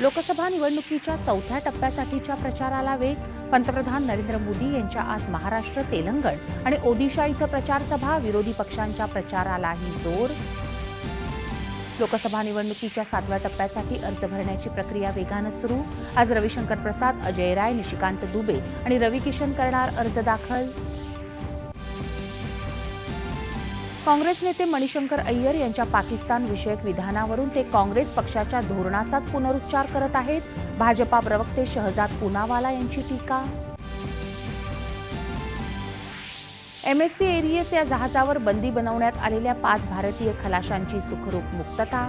लोकसभा निवडणुकीच्या चौथ्या टप्प्यासाठीच्या प्रचाराला वेग पंतप्रधान नरेंद्र मोदी यांच्या आज महाराष्ट्र तेलंगण आणि ओदिशा इथं प्रचारसभा विरोधी पक्षांच्या प्रचारालाही जोर. लोकसभा निवडणुकीच्या सातव्या टप्प्यासाठी अर्ज भरण्याची प्रक्रिया वेगानं सुरू. आज रविशंकर प्रसाद अजय राय निशिकांत दुबे आणि रवी किशन करणार अर्ज दाखल. काँग्रेस नेते मणिशंकर अय्यर यांच्या पाकिस्तान विषयक विधानावरून ते काँग्रेस पक्षाच्या धोरणाचाच पुनरुच्चार करत आहेत. भाजपा प्रवक्ते शहजाद पुनावाला यांची टीका. एमएससी एरियस या जहाजावर बंदी बनवण्यात आलेल्या पाच भारतीय खलाशांची सुखरूप मुक्तता.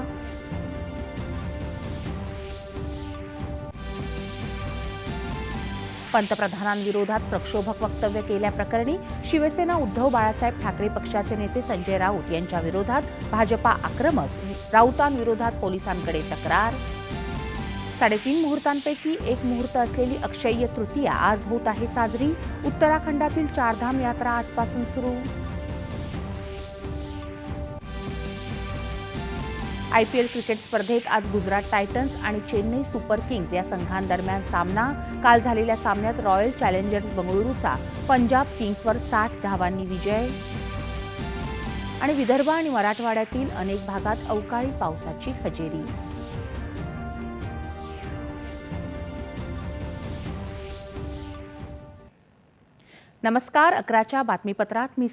पंतप्रधानांविरोधात प्रक्षोभक वक्तव्य केल्याप्रकरणी शिवसेना उद्धव बाळासाहेब ठाकरे पक्षाचे नेते संजय राऊत यांच्या विरोधात भाजपा आक्रमक राऊतांविरोधात पोलिसांकडे तक्रार. साडेतीन मुहूर्तांपैकी एक मुहूर्त असलेली अक्षय्य तृतीया आज होत आहे साजरी. उत्तराखंडातील चारधाम यात्रा आजपासून सुरू. आय पी एल क्रिकेट स्पर्धेत आज गुजरात टायटन्स आणि चेन्नई सुपर किंग्ज या संघांदरम्यान सामना. काल झालेल्या सामन्यात रॉयल चॅलेंजर्स बंगळुरूचा पंजाब किंग्सवर साठ धावांनी विजय. आणि विदर्भ आणि मराठवाड्यातील अनेक भागात अवकाळी पावसाची हजेरी. नमस्कार अकराच्या बातमीपत्रात मी